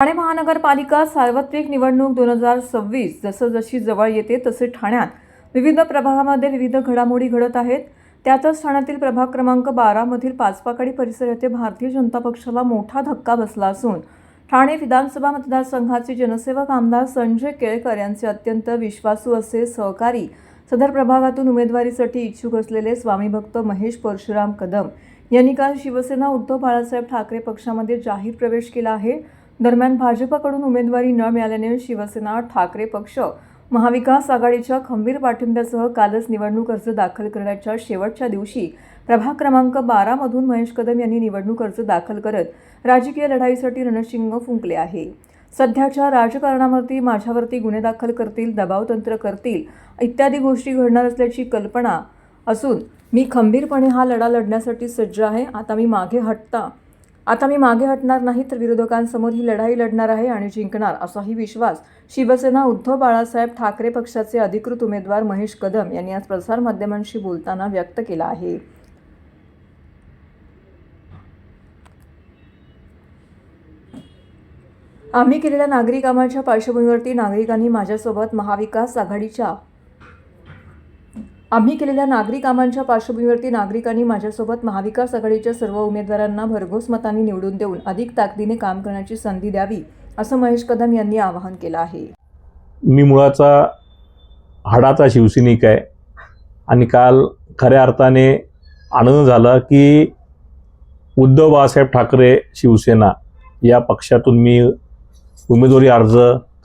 ठाणे महानगरपालिका सार्वत्रिक निवडणूक दोन हजार सव्वीस जसं जशी जवळ येते तसे ठाण्यात विविध प्रभागामध्ये विविध घडामोडी घडत आहेत. त्यातच ठाण्यातील प्रभाग क्रमांक बारामधील पाचपाकडी परिसर येथे भारतीय जनता पक्षाला मोठा धक्का बसला असून ठाणे विधानसभा मतदारसंघाचे जनसेवक आमदार संजय केळकर यांचे अत्यंत विश्वासू असे सहकारी सदर प्रभागातून उमेदवारीसाठी इच्छुक असलेले स्वामीभक्त महेश परशुराम कदम यांनी काल शिवसेना उद्धव बाळासाहेब ठाकरे पक्षामध्ये जाहीर प्रवेश केला आहे. दरम्यान भाजपाकडून उमेदवारी न मिळाल्याने शिवसेना ठाकरे पक्ष महाविकास आघाडीच्या खंबीर पाठिंब्यासह कालच निवडणूक अर्ज दाखल करण्याच्या शेवटच्या दिवशी प्रभाग क्रमांक बारामधून महेश कदम यांनी निवडणूक अर्ज दाखल करत राजकीय लढाईसाठी रणशिंग फुंकले आहे. सध्याच्या राजकारणावरती माझ्यावरती गुन्हे दाखल करतील दबावतंत्र करतील इत्यादी गोष्टी घडणार असल्याची कल्पना असून मी खंबीरपणे हा लढा लढण्यासाठी सज्ज आहे. आता मी मागे हटता आता मी मागे हटणार नाही तर विरोधकांसमोर ही लढाई लढणार आहे आणि जिंकणार असाही विश्वास शिवसेना उद्धव बाळासाहेब ठाकरे पक्षाचे अधिकृत उमेदवार महेश कदम यांनी आज प्रसारमाध्यमांशी बोलताना व्यक्त केला आहे. आम्ही केलेल्या नागरी कामाच्या पार्श्वभूमीवरती नागरिकांनी माझ्यासोबत महाविकास आघाडीच्या आम्ही केलेल्या नागरी कामांच्या पार्श्वभूमीवरती नागरिकांनी माझ्यासोबत महाविकास आघाडीच्या सर्व उमेदवारांना भरघोस मतांनी निवडून देऊन अधिक ताकदीने काम करण्याची संधी द्यावी असं महेश कदम यांनी आवाहन केलं आहे. मी मुळाचा हाडाचा शिवसैनिक आहे आणि काल खऱ्या अर्थाने आनंद झाला की उद्धव बाळासाहेब ठाकरे शिवसेना या पक्षातून मी उमेदवारी अर्ज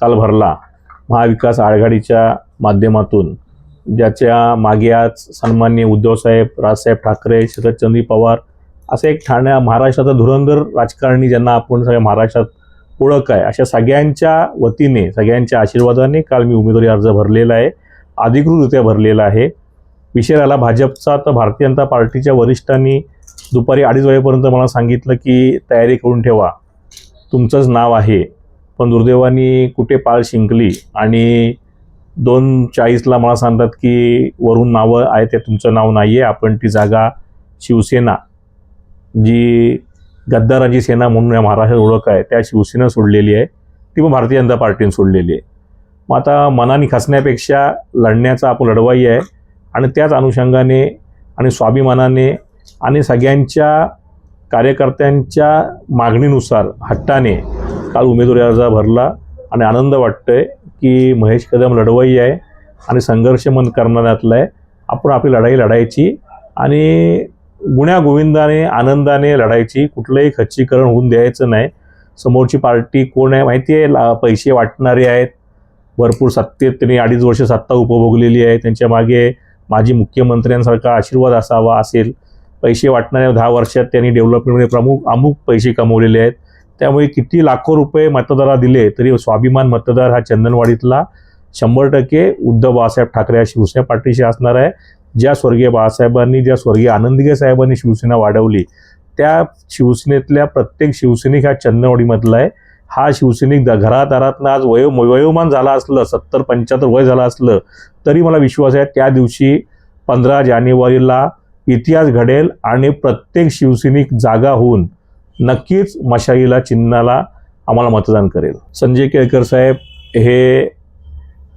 काल भरला महाविकास आघाडीच्या माध्यमातून. ज्याच्या मागे आज सन्मान्य उद्धवसाहेब राजसाहेब ठाकरे शरदचंद्र पवार असं एक ठाण्या महाराष्ट्राचा धुरंधर राजकारणी ज्यांना आपण सगळ्या महाराष्ट्रात ओळख आहे. अशा सगळ्यांच्या वतीने सगळ्यांच्या आशीर्वादाने काल मी उमेदवारी अर्ज भरलेला आहे. अधिकृतरित्या भरलेला आहे. विषय राहिला भाजपचा तर भारतीय जनता पार्टीच्या वरिष्ठांनी दुपारी अडीच वाजेपर्यंत मला सांगितलं की तयारी करून ठेवा. तुमचंच नाव आहे पण दुर्दैवाने कुठे पाळ शिंकली आणि दोन चाळीसला मला सांगतात की वरून नावं आहे ते तुमचं नाव नाही आहे आपण ती जागा शिवसेना जी गद्दाराची सेना म्हणून या महाराष्ट्रात ओळख आहे त्या शिवसेना सोडलेली आहे. ती पण भारतीय जनता पार्टीने सोडलेली आहे. मग आता मनाने खसण्यापेक्षा लढण्याचा आपण लढवाई आहे आणि त्याच अनुषंगाने आणि स्वाभिमानाने आणि सगळ्यांच्या कार्यकर्त्यांच्या मागणीनुसार हट्टाने काल उमेदवारी अर्ज भरला आणि आनंद वाटतोय. की महेश कदम लढवाई आहे आणि संघर्ष मन करणाऱ्यातला आहे. आपण आपली लढाई लढायची आणि गुण्या गोविंदाने आनंदाने लढायची. कुठलंही खच्चीकरण होऊन द्यायचं नाही. समोरची पार्टी कोण आहे माहिती आहे? ला- पैसे वाटणारे आहेत. भरपूर सत्तेत त्यांनी अडीच वर्ष सत्ता उपभोगलेली आहे. त्यांच्या मागे माजी मुख्यमंत्र्यांसारखा आशीर्वाद असावा असेल. पैसे वाटणाऱ्या दहा वर्षात त्यांनी डेव्हलपमेंटमध्ये प्रमुख अमुक पैसे कमवलेले आहेत. त्यामुळे किती लाखो रुपये मतदारा दिले तरी स्वाभिमान मतदार हा चंदनवाडीतला शंभर टक्के उद्धव बाळासाहेब ठाकरे या शिवसेना पार्टीशी असणार आहे. ज्या स्वर्गीय बाळासाहेबांनी ज्या स्वर्गीय आनंदगे साहेबांनी शिवसेना वाढवली त्या शिवसेनेतल्या प्रत्येक शिवसैनिक हा चंदनवाडीमधला आहे. हा शिवसैनिक द- घरादारातनं आज वयो वयोमान झाला असलं सत्तर पंच्याहत्तर वय झालं असलं तरी मला विश्वास आहे त्या दिवशी पंधरा जानेवारीला इतिहास घडेल आणि प्रत्येक शिवसैनिक जागा होऊन नक्कीच मशाईला चिन्हाला आम्हाला मतदान करेल. संजय केळकर साहेब हे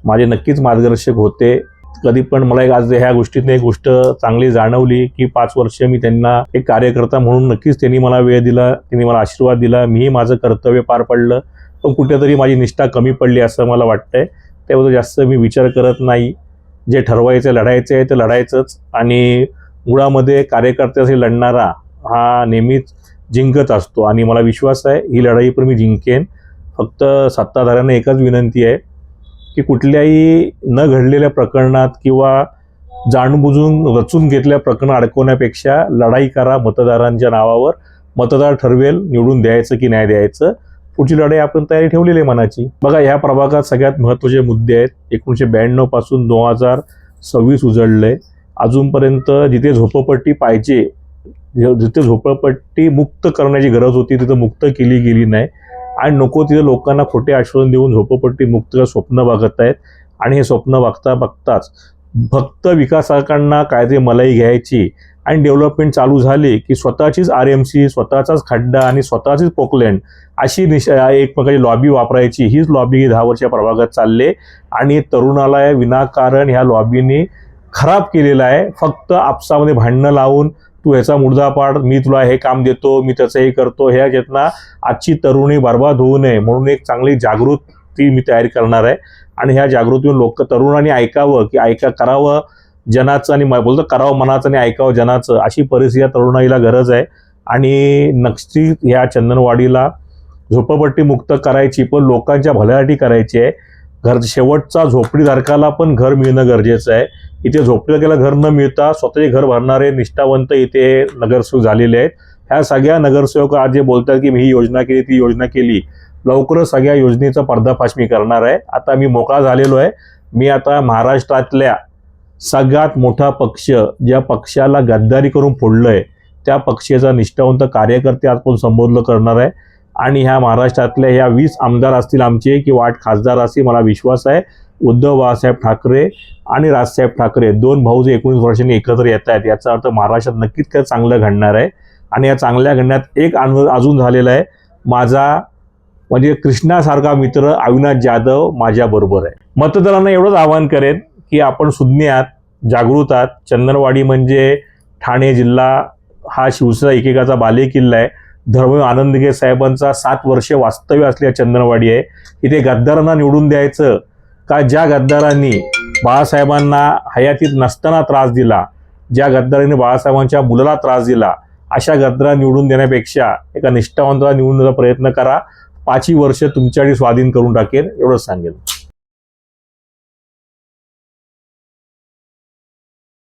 माझे नक्कीच मार्गदर्शक होते. कधी पण मला एक आज ह्या गोष्टीतनं एक गोष्ट चांगली जाणवली की पाच वर्ष मी त्यांना एक कार्यकर्ता म्हणून नक्कीच त्यांनी मला वेळ दिला त्यांनी मला आशीर्वाद दिला. मीही माझं कर्तव्य पार पडलं. पण कुठेतरी माझी निष्ठा कमी पडली असं मला वाटतंय. त्याबद्दल जास्त मी विचार करत नाही. जे ठरवायचं लढायचं आहे ते लढायचंच. आणि मुळामध्ये कार्यकर्त्यासाठी लढणारा हा नेहमीच जिंकत असतो. आणि मला विश्वास आहे ही लढाई पण मी जिंकेन. फक्त सत्ताधाऱ्यांना एकच विनंती आहे की कुठल्याही न घडलेल्या प्रकरणात किंवा जाणबुजून रचून घेतल्या प्रकरण अडकवण्यापेक्षा लढाई करा मतदारांच्या नावावर. मतदार ठरवेल निवडून द्यायचं की नाही द्यायचं. पुढची लढाई आपण तयारी ठेवलेली आहे मनाची. बघा ह्या प्रभागात सगळ्यात महत्त्वाचे मुद्दे आहेत. एकोणीसशे ब्याण्णवपासून दोन हजार सव्वीस उजळले. अजूनपर्यंत जिथे झोपपट्टी पाहिजे जिथे झोपडपट्टी मुक्त करण्याची गरज होती तिथं मुक्त केली गेली नाही. आणि नको तिथे लोकांना खोटे आश्वासन देऊन झोपडपट्टी मुक्त स्वप्न बघत आहेत. आणि हे स्वप्न बघता बघताच फक्त विकासकांना कायदे मलाई घ्यायची आणि डेव्हलपमेंट चालू झाली की स्वतःचीच आर एम सी स्वतःचाच खड्डा आणि स्वतःचीच पोकलँड अशी निशा एक प्रकारची लॉबी वापरायची. हीच लॉबी दहा वर्ष प्रभागात चालले आणि तरुणाला या विनाकारण ह्या लॉबीने खराब केलेला आहे. फक्त आपसामध्ये भांडणं लावून तू ह्याचा मुर्दा पाड मी तुला हे काम देतो मी त्याचं हे करतो. ह्या याच्यातनं आजची तरुणी बर्बाद होऊ नये म्हणून एक चांगली जागृती मी तयारी करणार आहे. आणि ह्या जागृतीतून लोक तरुणांनी ऐकावं की ऐका करावं जनाचं आणि बोलतो करावं मनाचं आणि ऐकावं जनाचं अशी परिस्थिती या तरुणाईला गरज आहे. आणि नक्की ह्या चंदनवाडीला झोपडपट्टी मुक्त करायची पण लोकांच्या भल्यासाठी करायची आहे. घर शेवटचा झोपडीधारकाला पण घर मिळणं गरजेचं आहे. इथे झोपडीधारकाला घर न मिळता स्वतःचे घर भरणारे निष्ठावंत इथे नगरसेवक झालेले आहेत. ह्या सगळ्या नगरसेवक आज जे बोलतात की मी ही योजना केली ती योजना केली लवकरच सगळ्या योजनेचा पर्दाफाश मी करणार आहे. आता मी मोकळा झालेलो आहे. मी आता महाराष्ट्रातल्या सगळ्यात मोठा पक्ष ज्या पक्षाला गद्दारी करून फोडलं आहे त्या पक्षाचा निष्ठावंत कार्यकर्ते आज पण संबोधलं करणार आहे. आणि ह्या महाराष्ट्रातल्या ह्या वीस आमदार असतील आमचे किंवा आठ खासदार असतील मला विश्वास आहे. उद्धव बाळासाहेब ठाकरे आणि राजसाहेब ठाकरे दोन भाऊ जे एकोणीस वर्षांनी एकत्र येत आहेत याचा अर्थ महाराष्ट्रात नक्कीच काय चांगलं घडणार आहे. आणि या चांगल्या घडण्यात एक अनु अजून झालेला आहे. माझा म्हणजे कृष्णासारखा मित्र अविनाश जाधव माझ्याबरोबर आहे. मतदारांना एवढंच आवाहन करेन की आपण सुज्ञात जागृत आहात. चंदनवाडी म्हणजे ठाणे जिल्हा हा शिवसेना एकेकाचा बालेकिल्ला आहे. धर्मवीर आनंदगे साहेबांचा सात वर्षे वास्तव्य असलेल्या चंदनवाडी आहे. इथे गद्दारांना निवडून द्यायचं का? ज्या गद्दारांनी बाळासाहेबांना हयातीत नसताना त्रास दिला ज्या गद्दारांनी बाळासाहेबांच्या मुलाला त्रास दिला अशा गद्दारा निवडून देण्यापेक्षा एका निष्ठावंताला निवडून देण्याचा प्रयत्न करा. पाचही वर्ष तुमच्यासाठी स्वाधीन करून टाकेल एवढंच सांगेल